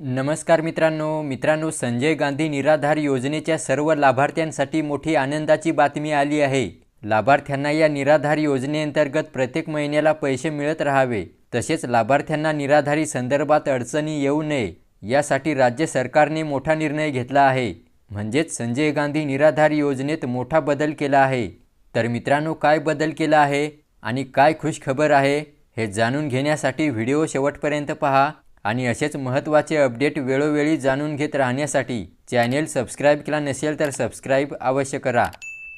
नमस्कार मित्रांनो. मित्रांनो संजय गांधी निराधार योजनेच्या सर्व लाभार्थ्यांसाठी मोठी आनंदाची बातमी आली आहे. लाभार्थ्यांना या निराधार योजनेअंतर्गत प्रत्येक महिन्याला पैसे मिळत राहावे. तसेच लाभार्थ्यांना निराधारी संदर्भात अडचणी येऊ नये यासाठी राज्य सरकारने मोठा निर्णय घेतला आहे. म्हणजेच संजय गांधी निराधार योजनेत मोठा बदल केला आहे. तर मित्रांनो काय बदल केला आहे आणि काय खुश खबर आहे हे जाणून घेण्यासाठी व्हिडिओ शेवटपर्यंत पहा. आणि असेच महत्त्वाचे अपडेट वेळोवेळी जाणून घेत राहण्यासाठी चॅनेल सबस्क्राईब केला नसेल तर सबस्क्राईब अवश्य करा.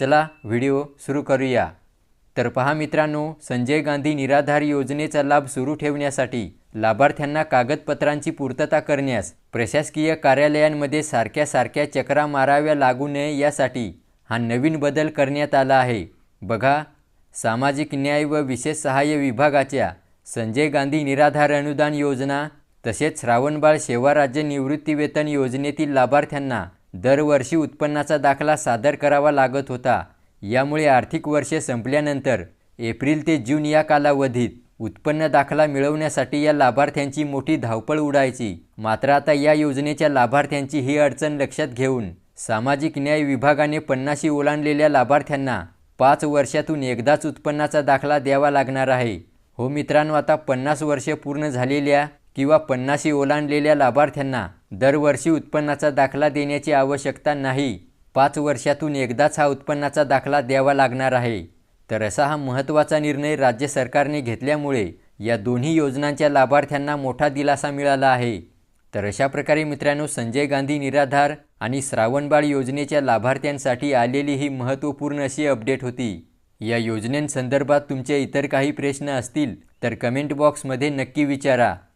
चला व्हिडिओ सुरू करूया. तर पहा मित्रांनो संजय गांधी निराधार योजनेचा लाभ सुरू ठेवण्यासाठी लाभार्थ्यांना कागदपत्रांची पूर्तता करण्यास प्रशासकीय कार्यालयांमध्ये सारख्या सारख्या चक्रा माराव्या लागू नये यासाठी हा नवीन बदल करण्यात आला आहे. बघा सामाजिक न्याय व विशेष सहाय्य विभागाच्या संजय गांधी निराधार अनुदान योजना तसेच श्रावणबाळ सेवा राज्य निवृत्तीवेतन योजनेतील लाभार्थ्यांना दरवर्षी उत्पन्नाचा दाखला सादर करावा लागत होता. यामुळे आर्थिक वर्ष संपल्यानंतर एप्रिल ते जून या कालावधीत उत्पन्न दाखला मिळवण्यासाठी या लाभार्थ्यांची मोठी धावपळ उडायची. मात्र आता या योजनेच्या लाभार्थ्यांची ही अडचण लक्षात घेऊन सामाजिक न्याय विभागाने पन्नाशी ओलांडलेल्या लाभार्थ्यांना पाच वर्षातून एकदाच उत्पन्नाचा दाखला द्यावा लागणार आहे. हो मित्रांनो आता पन्नास वर्षे पूर्ण झालेल्या किंवा पन्नाशी ओलांडलेल्या लाभार्थ्यांना दरवर्षी उत्पन्नाचा दाखला देण्याची आवश्यकता नाही. पाच वर्षातून एकदाच हा उत्पन्नाचा दाखला द्यावा लागणार आहे. तर असा हा महत्त्वाचा निर्णय राज्य सरकारने घेतल्यामुळे या दोन्ही योजनांच्या लाभार्थ्यांना मोठा दिलासा मिळाला आहे. तर अशा प्रकारे मित्रांनो संजय गांधी निराधार आणि श्रावणबाळ योजनेच्या लाभार्थ्यांसाठी आलेली ही महत्त्वपूर्ण अशी अपडेट होती. या योजनेसंदर्भात तुमचे इतर काही प्रश्न असतील तर कमेंट बॉक्समध्ये नक्की विचारा.